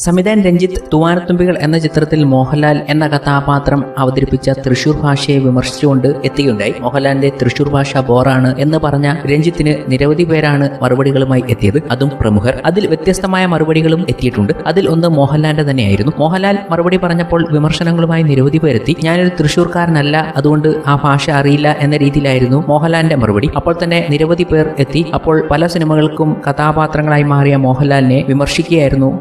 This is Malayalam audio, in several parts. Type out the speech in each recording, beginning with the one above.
സംവിധാൻ രഞ്ജിത്ത് തൂവാനത്തുമ്പികൾ എന്ന ചിത്രത്തിൽ മോഹൻലാൽ എന്ന കഥാപാത്രം അവതരിപ്പിച്ച തൃശൂർ ഭാഷയെ വിമർശിച്ചുകൊണ്ട് എത്തുകയുണ്ടായി. മോഹൻലാലിന്റെ തൃശൂർ ഭാഷ ബോറാണ് എന്ന് പറഞ്ഞ രഞ്ജിത്തിന് നിരവധി പേരാണ് മറുപടികളുമായി എത്തിയത്. അതും പ്രമുഖർ. അതിൽ വ്യത്യസ്തമായ മറുപടികളും എത്തിയിട്ടുണ്ട്. അതിൽ ഒന്ന് മോഹൻലാലിന്റെ തന്നെയായിരുന്നു. മോഹൻലാൽ മറുപടി പറഞ്ഞപ്പോൾ വിമർശനങ്ങളുമായി നിരവധി പേരെത്തി. ഞാനൊരു തൃശൂർക്കാരനല്ല. അതുകൊണ്ട് ആ ഭാഷ അറിയില്ല എന്ന രീതിയിലായിരുന്നു മോഹൻലാലിന്റെ മറുപടി. അപ്പോൾ തന്നെ നിരവധി പേർ എത്തി. അപ്പോൾ പല സിനിമകൾക്കും കഥാപാത്രങ്ങളായി മാറിയ മോഹൻലാലിനെ വിമർശിക്കുകയായിരുന്നു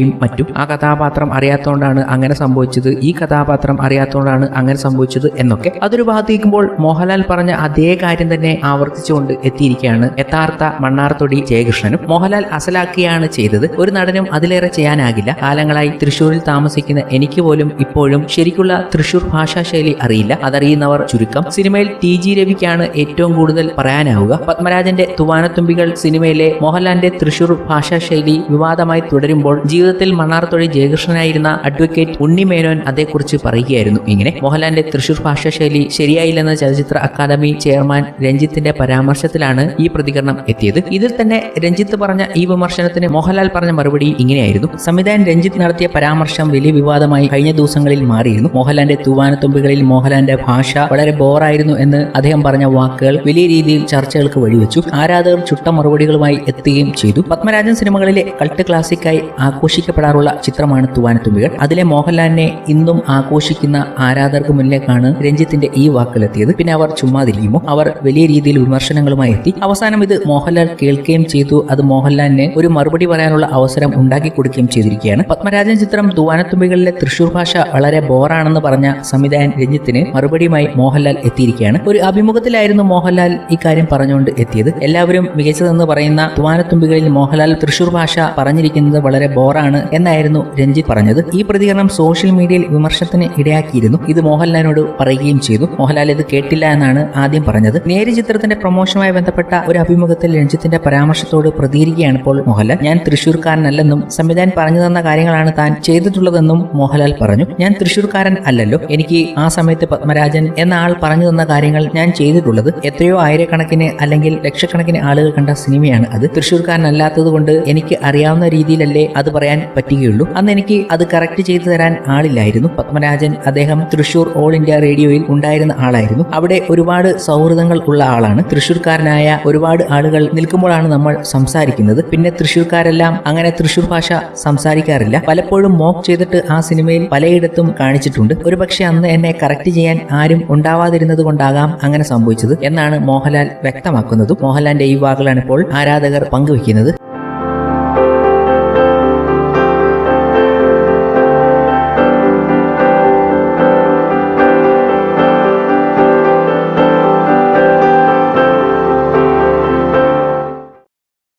ട്രോളുകളിലൂടെയും മറ്റും. ആ കഥാപാത്രം അറിയാത്തതുകൊണ്ടാണ് അങ്ങനെ സംഭവിച്ചത്. ഈ കഥാപാത്രം അറിയാത്തതുകൊണ്ടാണ് അങ്ങനെ സംഭവിച്ചത് എന്നൊക്കെ. അതൊരു ഭാഗത്തേക്കുമ്പോൾ മോഹൻലാൽ പറഞ്ഞ അതേ കാര്യം തന്നെ ആവർത്തിച്ചുകൊണ്ട് എത്തിയിരിക്കുകയാണ് യഥാർത്ഥ മണ്ണാർത്തൊടി ജയകൃഷ്ണനും. മോഹൻലാൽ അസലാക്കിയാണ് ചെയ്തത്. ഒരു നടനും അതിലേറെ ചെയ്യാനാകില്ല. കാലങ്ങളായി തൃശ്ശൂരിൽ താമസിക്കുന്ന എനിക്ക് പോലും ഇപ്പോഴും ശരിക്കുള്ള തൃശ്ശൂർ ഭാഷാശൈലി അറിയില്ല. അതറിയുന്നവർ ചുരുക്കം. സിനിമയിൽ ടി ജി രവിക്കാണ് ഏറ്റവും കൂടുതൽ പറയാനാവുക. പത്മരാജന്റെ തുവാനത്തുമ്പികൾ സിനിമയിലെ മോഹൻലാലിന്റെ തൃശ്ശൂർ ഭാഷാശൈലി വിവാദമായി തുടരുമ്പോൾ ജീവിതത്തിൽ മണ്ണാർത്തൊഴി ജയകൃഷ്ണനായിരുന്ന അഡ്വക്കേറ്റ് ഉണ്ണി മേനോൻ അതേക്കുറിച്ച് പറയുകയായിരുന്നു. ഇങ്ങനെ മോഹൻലാലിന്റെ തൃശൂർ ഭാഷാശൈലി ശരിയായില്ലെന്ന ചലച്ചിത്ര അക്കാദമി ചെയർമാൻ രഞ്ജിത്തിന്റെ പരാമർശത്തിലാണ് ഈ പ്രതികരണം എത്തിയത്. ഇതിൽ തന്നെ രഞ്ജിത്ത് പറഞ്ഞ ഈ വിമർശനത്തിന് മോഹൻലാൽ പറഞ്ഞ മറുപടി ഇങ്ങനെയായിരുന്നു. സംവിധായകൻ രഞ്ജിത്ത് നടത്തിയ പരാമർശം വലിയ വിവാദമായി കഴിഞ്ഞ ദിവസങ്ങളിൽ മാറിയിരുന്നു. മോഹൻലാലിന്റെ തൂവാനത്തുമ്പികളിൽ മോഹൻലാലിന്റെ ഭാഷ വളരെ ബോറായിരുന്നു എന്ന് അദ്ദേഹം പറഞ്ഞ വാക്കുകൾ വലിയ രീതിയിൽ ചർച്ചകൾക്ക് വഴിവെച്ചു. ആരാധകർ ചുട്ട മറുപടികളുമായി എത്തുകയും ചെയ്തു. പത്മരാജൻ സിനിമകളിലെ കൾട്ട് ക്ലാസിക്കായി ആഘോഷിക്കപ്പെടാറുള്ള ചിത്രമാണ് തൂവാനത്തുമ്പികൾ. അതിലെ മോഹൻലാലിനെ ഇന്നും ആഘോഷിക്കുന്ന ആരാധകർക്ക് മുന്നിലേക്കാണ് രഞ്ജിത്തിന്റെ ഈ വാക്കിലെത്തിയത്. പിന്നെ അവർ ചുമ്മാതിരിക്കുമോ അവർ വലിയ രീതിയിൽ വിമർശനങ്ങളുമായി എത്തി. അവസാനം ഇത് മോഹൻലാൽ കേൾക്കുകയും ചെയ്തു. അത് മോഹൻലാലിനെ ഒരു മറുപടി പറയാനുള്ള അവസരം ഉണ്ടാക്കി കൊടുക്കുകയും ചെയ്തിരിക്കുകയാണ്. പത്മരാജൻ ചിത്രം തൂവാനത്തുമ്പികളിലെ തൃശൂർ ഭാഷ വളരെ ബോറാണെന്ന് പറഞ്ഞ സംവിധായകൻ രഞ്ജിത്തിന് മറുപടിയുമായി മോഹൻലാൽ എത്തിയിരിക്കുകയാണ്. ഒരു അഭിമുഖത്തിലായിരുന്നു മോഹൻലാൽ ഇക്കാര്യം പറഞ്ഞുകൊണ്ട് എത്തിയത്. എല്ലാവരും മികച്ചതെന്ന് പറയുന്ന തൂവാനത്തുമ്പികളിൽ മോഹൻലാൽ തൃശൂർ ഭാഷ പറഞ്ഞിരിക്കുന്നത് വളരെ ബോറാണ് എന്നായിരുന്നു രഞ്ജിത്ത് പറഞ്ഞത്. ഈ പ്രതികരണം സോഷ്യൽ മീഡിയയിൽ വിമർശനത്തിന് ഇടയാക്കിയിരുന്നു. ഇത് മോഹൻലാലിനോട് പറയുകയും ചെയ്തു. മോഹൻലാൽ ഇത് കേട്ടില്ല എന്നാണ് ആദ്യം പറഞ്ഞത്. നേര് ചിത്രത്തിന്റെ പ്രൊമോഷനുമായി ബന്ധപ്പെട്ട ഒരു അഭിമുഖത്തിൽ രഞ്ജിത്തിന്റെ പരാമർശത്തോട് പ്രതികരിക്കുകയാണ് ഇപ്പോൾ മോഹൻലാൽ. ഞാൻ തൃശ്ശൂർക്കാരനല്ലെന്നും സംവിധാൻ പറഞ്ഞു തന്ന കാര്യങ്ങളാണ് താൻ ചെയ്തിട്ടുള്ളതെന്നും മോഹൻലാൽ പറഞ്ഞു. ഞാൻ തൃശ്ശൂർക്കാരൻ അല്ലല്ലോ. എനിക്ക് ആ സമയത്ത് പത്മരാജൻ എന്ന ആൾ പറഞ്ഞു തന്ന കാര്യങ്ങൾ ഞാൻ ചെയ്തിട്ടുള്ളത് എത്രയോ ആയിരക്കണക്കിന് അല്ലെങ്കിൽ ലക്ഷക്കണക്കിന് ആളുകൾ കണ്ട സിനിമയാണ് അത്. തൃശ്ശൂർക്കാരനല്ലാത്തത് കൊണ്ട് എനിക്ക് അറിയാവുന്ന രീതിയിലല്ലേ അത് പറയാൻ പറ്റുകയുള്ളൂ. അന്ന് എനിക്ക് അത് കറക്റ്റ് ചെയ്തു തരാൻ ആളില്ലായിരുന്നു. പത്മരാജൻ അദ്ദേഹം തൃശൂർ ഓൾ ഇന്ത്യ റേഡിയോയിൽ ഉണ്ടായിരുന്ന ആളായിരുന്നു. അവിടെ ഒരുപാട് സൗഹൃദങ്ങൾ ഉള്ള ആളാണ്. തൃശൂർക്കാരനായ ഒരുപാട് ആളുകൾ നിൽക്കുമ്പോഴാണ് നമ്മൾ സംസാരിക്കുന്നത്. പിന്നെ തൃശൂർക്കാരെല്ലാം അങ്ങനെ തൃശൂർ ഭാഷ സംസാരിക്കാറില്ല. പലപ്പോഴും മോക്ക് ചെയ്തിട്ട് ആ സിനിമയിൽ പലയിടത്തും കാണിച്ചിട്ടുണ്ട്. ഒരുപക്ഷെ അന്ന് എന്നെ കറക്റ്റ് ചെയ്യാൻ ആരും ഉണ്ടാവാതിരുന്നത് കൊണ്ടാകാം അങ്ങനെ സംഭവിച്ചത് എന്നാണ് മോഹൻലാൽ വ്യക്തമാക്കുന്നത്. മോഹൻലാലിന്റെ ഈ വാക്കുകളാണ് ഇപ്പോൾ ആരാധകർ പങ്കുവെക്കുന്നത്